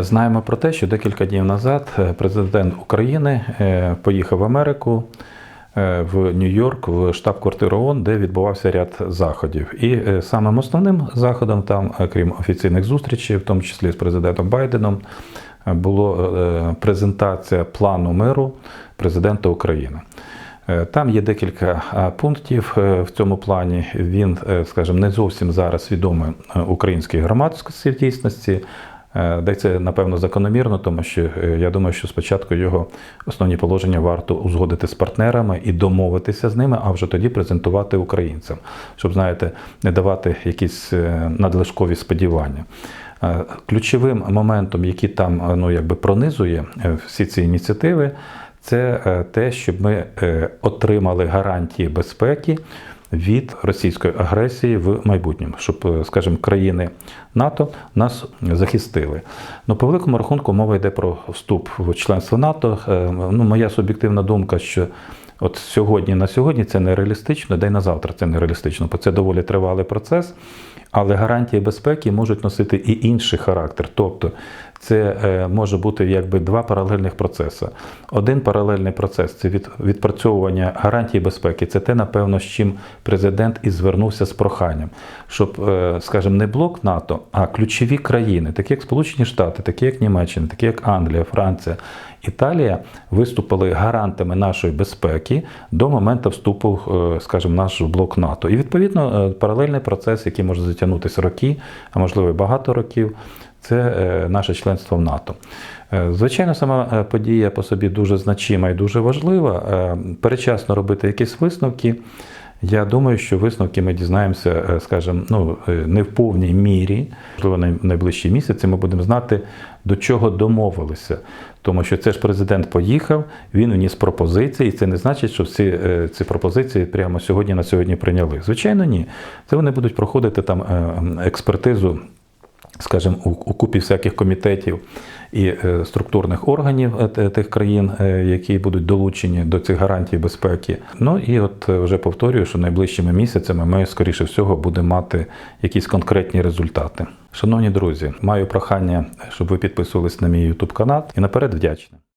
Знаємо про те, що декілька днів назад е, президент України е, поїхав в Америку е, в Нью-Йорк в штаб-квартиру ООН, де відбувався ряд заходів. І самим основним заходом там, крім офіційних зустрічей, в тому числі з президентом Байденом, було е, презентація плану миру президента України. Там є декілька пунктів в цьому плані. Він, скажімо, не зовсім зараз відомий українській громадськості в дійсності. Е, Де це напевно закономірно, тому що е, я думаю, що спочатку його основні положення варто узгодити з партнерами і домовитися з ними, а вже тоді презентувати українцям, щоб знаєте, не давати якісь е, надлишкові сподівання. Ключовим моментом, який там ну, якби пронизує всі ці ініціативи, це те, щоб ми отримали гарантії безпеки від російської агресії в майбутньому, щоб, е, скажімо, країни НАТО нас захистили. Ну, по великому рахунку, мова йде про вступ в членство НАТО. Е, Ну, моя суб'єктивна думка, що от сьогодні на сьогодні це нереалістично, де й на завтра це нереалістично, бо це доволі тривалий процес. Але гарантії безпеки можуть носити і інший характер. Тобто це е, може бути якби два паралельних процеси. Один паралельний процес це від, відпрацьовування гарантій безпеки. Це те, напевно, з чим президент і звернувся з проханням, щоб, е, скажімо, не блок НАТО, а ключові країни, такі як Сполучені Штати, такі як Німеччина, такі як Англія, Франція. Італія виступили гарантами нашої безпеки до моменту вступу, е, скажімо, наш блок НАТО. І відповідно паралельний процес, який може затягнутися роки, а можливо і багато років, це е, наше членство в НАТО. Е, Звичайно, сама е, подія по собі дуже значима і дуже важлива. Перечасно робити якісь висновки. Я думаю, що висновки ми дізнаємося, е, скажімо, ну е, не в повній мірі, можливо, на найближчі місяці ми будемо знати, до чого домовилися. Тому що це ж президент поїхав, він вніс пропозиції, і це не значить, що всі е, ці пропозиції прямо сьогодні на сьогодні прийняли. Звичайно, ні. Це вони будуть проходити там експертизу скажімо, у, у купі всяких комітетів і е, структурних органів е, тих країн, е, які будуть долучені до цих гарантій безпеки. Ну і от е, вже повторюю, що найближчими місяцями ми, скоріше всього, будемо мати якісь конкретні результати. Шановні друзі, маю прохання, щоб ви підписувались на мій YouTube канал і наперед вдячний.